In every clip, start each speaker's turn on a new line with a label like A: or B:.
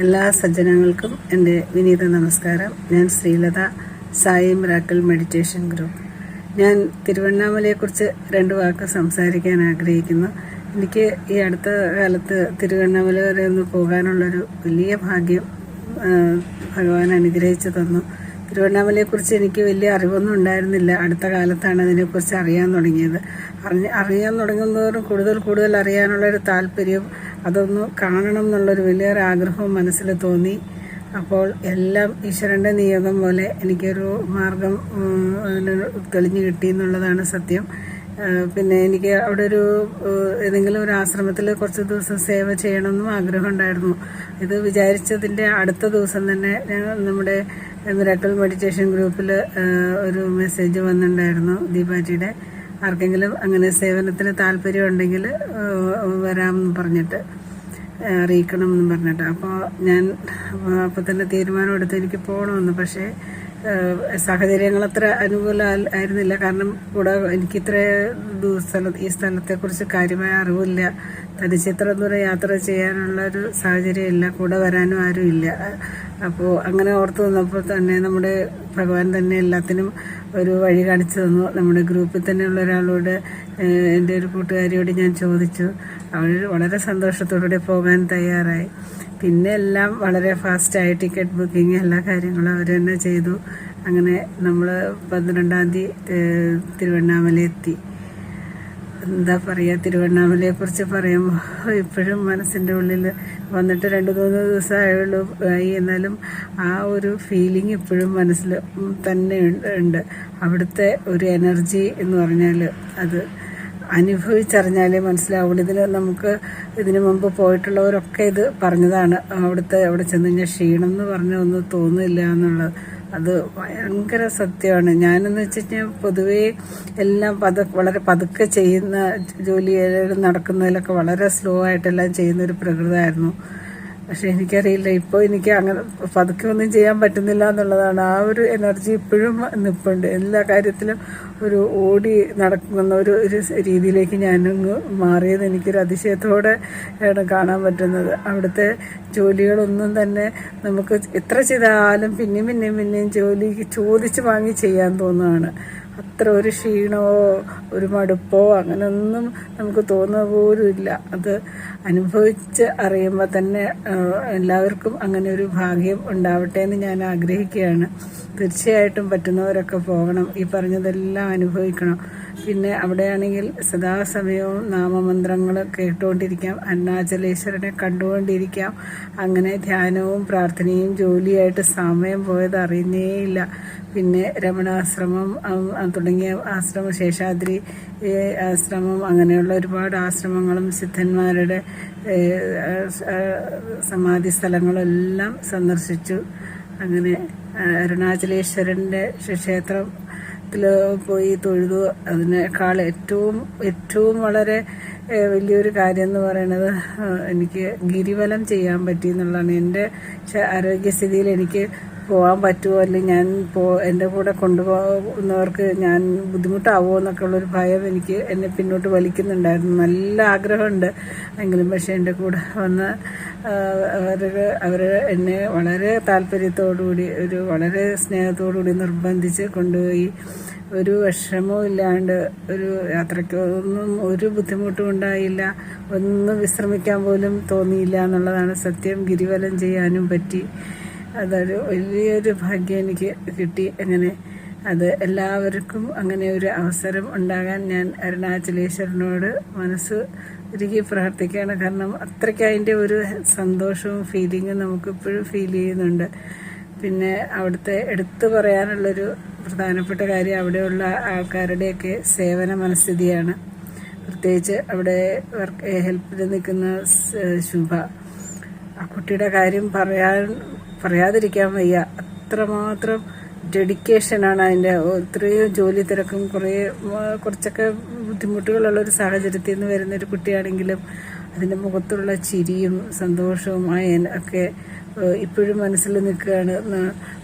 A: എല്ലാ സജ്ജനങ്ങൾക്കും എന്റെ വിനീത നമസ്കാരം. ഞാൻ Sreelatha Sai miracle meditation group. ഞാൻ തിരുവണ്ണാമലയെക്കുറിച്ച് രണ്ട് വാക്ക് സംസാരിക്കാൻ ആഗ്രഹിക്കുന്നു. എനിക്ക് ഈ അടുത്ത കാലത്ത് തിരുവണ്ണാമല വരെ ഒന്ന് പോകാനുള്ളൊരു വലിയ ഭാഗ്യം ഭഗവാൻ അനുഗ്രഹിച്ചു തന്നു. തിരുവണ്ണാമലയെക്കുറിച്ച് എനിക്ക് വലിയ അറിവൊന്നും ഉണ്ടായിരുന്നില്ല. അടുത്ത കാലത്താണ് അതിനെക്കുറിച്ച് അറിയാൻ തുടങ്ങിയത്. അറിഞ്ഞ് അറിയാൻ തുടങ്ങുന്നതോറും കൂടുതൽ കൂടുതൽ അറിയാനുള്ളൊരു താല്പര്യം അതൊന്ന് കാണണം എന്നുള്ളൊരു വലിയൊരു ആഗ്രഹവും മനസ്സിൽ തോന്നി. അപ്പോൾ എല്ലാം ഈശ്വരന്റെ നിയോഗം പോലെ എനിക്കൊരു മാർഗം തെളിഞ്ഞു കിട്ടി എന്നുള്ളതാണ് സത്യം. പിന്നെ എനിക്ക് അവിടെ ഒരു ഏതെങ്കിലും ഒരു ആശ്രമത്തിൽ കുറച്ച് ദിവസം സേവ ചെയ്യണമെന്നും ആഗ്രഹം ഉണ്ടായിരുന്നു. ഇത് വിചാരിച്ചതിന്റെ അടുത്ത ദിവസം തന്നെ നമ്മുടെ മിറാക്കിൾ മെഡിറ്റേഷൻ ഗ്രൂപ്പിൽ ഒരു മെസ്സേജ് വന്നിട്ടുണ്ടായിരുന്നു ദീപാജിയുടെ. ആർക്കെങ്കിലും അങ്ങനെ സേവനത്തിന് താല്പര്യം ഉണ്ടെങ്കിൽ വരാമെന്ന് പറഞ്ഞിട്ട് അറിയിക്കണം എന്ന് പറഞ്ഞിട്ട്. അപ്പോൾ ഞാൻ അപ്പോൾ തന്നെ തീരുമാനം എടുത്ത് എനിക്ക് പോകണമെന്ന്. പക്ഷേ സാഹചര്യങ്ങൾ അത്ര അനുകൂല ആയിരുന്നില്ല. കാരണം കൂടെ എനിക്ക് ഇത്ര സ്ഥല ഈ സ്ഥലത്തെക്കുറിച്ച് കാര്യമായ അറിവില്ല. തനിച്ച് ഇത്ര ദൂരം യാത്ര ചെയ്യാനുള്ള ഒരു സാഹചര്യം ഇല്ല കൂടെ വരാനും ആരും ഇല്ല അപ്പോൾ അങ്ങനെ ഓർത്ത് വന്നപ്പോൾ തന്നെ നമ്മുടെ ഭഗവാൻ തന്നെ എല്ലാത്തിനും ഒരു വഴി കാണിച്ചു തന്നു. നമ്മുടെ ഗ്രൂപ്പിൽ തന്നെയുള്ള ഒരാളോട് എന്റെ ഒരു കൂട്ടുകാരിയോട് ഞാൻ ചോദിച്ചു. അവൾ വളരെ സന്തോഷത്തോടുകൂടി പോകാൻ തയ്യാറായി. പിന്നെ എല്ലാം വളരെ ഫാസ്റ്റായി ടിക്കറ്റ് ബുക്കിംഗ് എല്ലാ കാര്യങ്ങളും അവർ തന്നെ ചെയ്തു. അങ്ങനെ നമ്മൾ പന്ത്രണ്ടാം തീയതി തിരുവണ്ണാമല എത്തി. എന്താ പറയുക തിരുവണ്ണാമലയെക്കുറിച്ച് പറയുമ്പോൾ ഇപ്പോഴും മനസ്സിന്റെ ഉള്ളിൽ വന്നിട്ട് രണ്ട് മൂന്ന് ദിവസമായുള്ളൂ. ആയി എന്നാലും ആ ഒരു ഫീലിംഗ് ഇപ്പോഴും മനസ്സിൽ തന്നെ ഉണ്ട്- അവിടുത്തെ ഒരു എനർജി എന്ന് പറഞ്ഞാൽ അത് അനുഭവിച്ചറിഞ്ഞാലേ മനസ്സിലാവുള്ളൂ. ഇതിൽ നമുക്ക് ഇതിനു മുമ്പ് പോയിട്ടുള്ളവരൊക്കെ ഇത് പറഞ്ഞതാണ്. അവിടുത്തെ അവിടെ ചെന്ന് കഴിഞ്ഞാൽ ക്ഷീണം എന്ന് പറഞ്ഞ ഒന്നും തോന്നില്ല എന്നുള്ളത്. അത് ഭയങ്കര സത്യമാണ്. ഞാനെന്ന് വെച്ച് കഴിഞ്ഞാൽ പൊതുവേ എല്ലാം പത വളരെ പതുക്കെ ചെയ്യുന്ന ജോലി നടക്കുന്നതിലൊക്കെ വളരെ സ്ലോ ആയിട്ടെല്ലാം ചെയ്യുന്ന ഒരു പ്രകൃതമായിരുന്നു. പക്ഷെ എനിക്കറിയില്ല. ഇപ്പോൾ എനിക്ക് അങ്ങനെ പതുക്കെ ഒന്നും ചെയ്യാൻ പറ്റുന്നില്ല എന്നുള്ളതാണ്. ആ ഒരു എനർജി ഇപ്പോഴും നിൽപ്പുണ്ട് എല്ലാ കാര്യത്തിലും ഒരു ഓടി നടക്കുന്ന ഒരു രീതിയിലേക്ക് ഞാനങ്ങ് മാറിയത് എനിക്കൊരു അതിശയത്തോടെ ആണ് കാണാൻ പറ്റുന്നത്. അവിടുത്തെ ജോലികളൊന്നും തന്നെ നമുക്ക് എത്ര ചെയ്താലും പിന്നെയും പിന്നെയും പിന്നെയും ജോലിക്ക് ചോദിച്ചു വാങ്ങി ചെയ്യാൻ തോന്നുകയാണ് അത്ര ഒരു ക്ഷീണമോ ഒരു മടുപ്പോ അങ്ങനെയൊന്നും നമുക്ക് തോന്നുക പോലും ഇല്ല. അത് അനുഭവിച്ച് അറിയുമ്പോൾ തന്നെ എല്ലാവർക്കും അങ്ങനെ ഒരു ഭാഗ്യം ഉണ്ടാവട്ടെ എന്ന് ഞാൻ ആഗ്രഹിക്കുകയാണ്. തീർച്ചയായിട്ടും പറ്റുന്നവരൊക്കെ പോകണം. ഈ പറഞ്ഞതെല്ലാം അനുഭവിക്കണം. പിന്നെ അവിടെയാണെങ്കിൽ സദാസമയവും നാമമന്ത്രങ്ങൾ കേട്ടുകൊണ്ടിരിക്കാം. അരുണാചലേശ്വരനെ കണ്ടുകൊണ്ടിരിക്കാം. അങ്ങനെ ധ്യാനവും പ്രാർത്ഥനയും ജോലിയായിട്ട് സമയം പോയത് അറിയുന്നേയില്ല. പിന്നെ രമണാശ്രമം തുടങ്ങിയ ആശ്രമ ശേഷാദ്രി ആശ്രമം അങ്ങനെയുള്ള ഒരുപാട് ആശ്രമങ്ങളും സിദ്ധന്മാരുടെ സമാധി സ്ഥലങ്ങളും എല്ലാം സന്ദർശിച്ചു. അങ്ങനെ അരുണാചലേശ്വരന്റെ ക്ഷേത്രം ത്തിൽ പോയി തൊഴുതു. അതിനേക്കാൾ ഏറ്റവും ഏറ്റവും വളരെ വലിയൊരു കാര്യം എന്ന് പറയുന്നത് എനിക്ക് ഗിരിവലം ചെയ്യാൻ പറ്റി എന്നുള്ളതാണ്. എന്റെ ആരോഗ്യസ്ഥിതിയിൽ എനിക്ക് പോകാൻ പറ്റുമോ അല്ലെങ്കിൽ ഞാൻ പോ എന്റെ കൂടെ കൊണ്ടുപോകുന്നവർക്ക് ഞാൻ ബുദ്ധിമുട്ടാവുമോ എന്നൊക്കെ ഉള്ളൊരു ഭയം എനിക്ക് എന്നെ പിന്നോട്ട് വലിക്കുന്നുണ്ടായിരുന്നു. നല്ല ആഗ്രഹമുണ്ട്. എങ്കിലും പക്ഷേ എന്റെ കൂടെ വന്ന് അവർ അവർ എന്നെ വളരെ താല്പര്യത്തോടുകൂടി ഒരു വളരെ സ്നേഹത്തോടുകൂടി നിർബന്ധിച്ച് കൊണ്ടുപോയി. ഒരു വിഷമവും ഇല്ലാണ്ട് ഒരു യാത്രയ്ക്ക് ഒന്നും ഒരു ബുദ്ധിമുട്ടും ഉണ്ടായില്ല. ഒന്നും വിശ്രമിക്കാൻ പോലും തോന്നിയില്ല എന്നുള്ളതാണ് സത്യം. ഗിരിവലം ചെയ്യാനും പറ്റി. അതൊരു വലിയൊരു ഭാഗ്യം എനിക്ക് കിട്ടി. അങ്ങനെ അത് എല്ലാവർക്കും അങ്ങനെ ഒരു അവസരം ഉണ്ടാകാൻ ഞാൻ അരുണാചലേശ്വരനോട് മനസ്സ് ഒരുക്കി പ്രാർത്ഥിക്കുകയാണ്. കാരണം അത്രയ്ക്ക് അതിന്റെ ഒരു സന്തോഷവും ഫീലിങ്ങും നമുക്കിപ്പോഴും ഫീൽ ചെയ്യുന്നുണ്ട്. പിന്നെ അവിടുത്തെ എടുത്തു പറയാനുള്ളൊരു പ്രധാനപ്പെട്ട കാര്യം അവിടെയുള്ള ആൾക്കാരുടെയൊക്കെ സേവന മനസ്ഥിതിയാണ്. പ്രത്യേകിച്ച് അവിടെ വർക്ക് ഹെൽപ്പിൽ നിൽക്കുന്ന ശുഭ. ആ കുട്ടിയുടെ കാര്യം പറയാൻ പറയാതിരിക്കാൻ വയ്യ. അത്രമാത്രം ഡെഡിക്കേഷനാണ് അതിന്റെ ഇത്രയും ജോലി തിരക്കും കുറേ കുറച്ചൊക്കെ ബുദ്ധിമുട്ടുകളുള്ള ഒരു സാഹചര്യത്തിൽ നിന്ന് വരുന്നൊരു കുട്ടിയാണെങ്കിലും അതിന്റെ മുഖത്തുള്ള ചിരിയും സന്തോഷവും ആ ഒക്കെ ഇപ്പോഴും മനസ്സിൽ നിൽക്കുകയാണ്.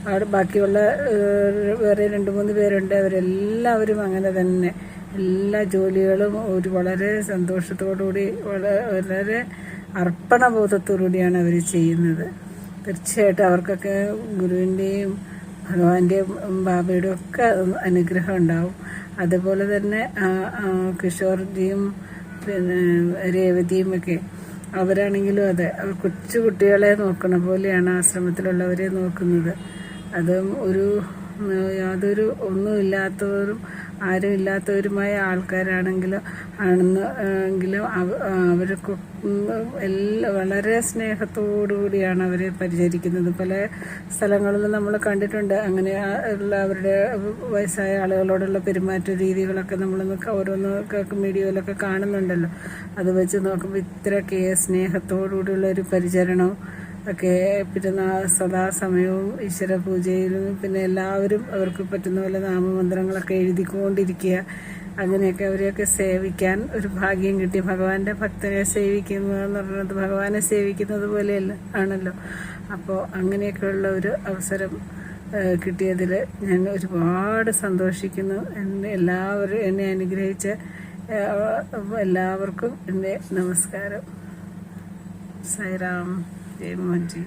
A: അവിടെ ബാക്കിയുള്ള വേറെ രണ്ട് മൂന്ന് പേരുണ്ട്. അവരെല്ലാവരും അങ്ങനെ തന്നെ. എല്ലാ ജോലികളും ഒരു വളരെ സന്തോഷത്തോടുകൂടി വളരെ അർപ്പണബോധത്തോടുകൂടിയാണ് അവർ ചെയ്യുന്നത്. തീർച്ചയായിട്ടും അവർക്കൊക്കെ ഗുരുവിന്റെയും ഭഗവാന്റെയും ബാബയുടെയും ഒക്കെ അനുഗ്രഹം ഉണ്ടാവും. അതുപോലെ തന്നെ കിഷോർജിയും പിന്നെ രേവതിയും ഒക്കെ അവരാണെങ്കിലും അതെ കൊച്ചു കുട്ടികളെ നോക്കണ പോലെയാണ് ആശ്രമത്തിലുള്ളവരെ നോക്കുന്നത്. അതും ഒരു യാതൊരു ഒന്നുമില്ലാത്തവരും ആരും ഇല്ലാത്തവരുമായ ആൾക്കാരാണെങ്കിലും ആണെന്ന് എങ്കിലും അവർ എല്ലാം വളരെ സ്നേഹത്തോടു കൂടിയാണ് അവരെ പരിചരിക്കുന്നത്. പല സ്ഥലങ്ങളിലും നമ്മൾ കണ്ടിട്ടുണ്ട്. അങ്ങനെ ഉള്ള അവരുടെ വയസ്സായ ആളുകളോടുള്ള പെരുമാറ്റ രീതികളൊക്കെ നമ്മൾ ഓരോന്നൊക്കെ മീഡിയയിലൊക്കെ കാണുന്നുണ്ടല്ലോ. അത് വെച്ച് നോക്കുമ്പോൾ ഇത്ര ഇത്രയൊക്കെ സ്നേഹത്തോടുകൂടിയുള്ള ഒരു പരിചരണവും ഒക്കെ സദാ സദാസമയവും ഈശ്വര പൂജയിലും പിന്നെ എല്ലാവരും അവർക്ക് പറ്റുന്ന പോലെ നാമമന്ത്രങ്ങളൊക്കെ എഴുതിക്കൊണ്ടിരിക്കുക. അങ്ങനെയൊക്കെ അവരെയൊക്കെ സേവിക്കാൻ ഒരു ഭാഗ്യം കിട്ടി. ഭഗവാന്റെ ഭക്തരെ സേവിക്കുക എന്ന് പറയുന്നത് ഭഗവാനെ സേവിക്കുന്നത് പോലെയല്ല ആണല്ലോ. അപ്പോൾ അങ്ങനെയൊക്കെയുള്ള ഒരു അവസരം കിട്ടിയതിൽ ഞാൻ ഒരുപാട് സന്തോഷിക്കുന്നു. എന്നെ എല്ലാവരും എന്നെ അനുഗ്രഹിച്ച എല്ലാവർക്കും എന്റെ നമസ്കാരം. സായിറാം. జై మంచి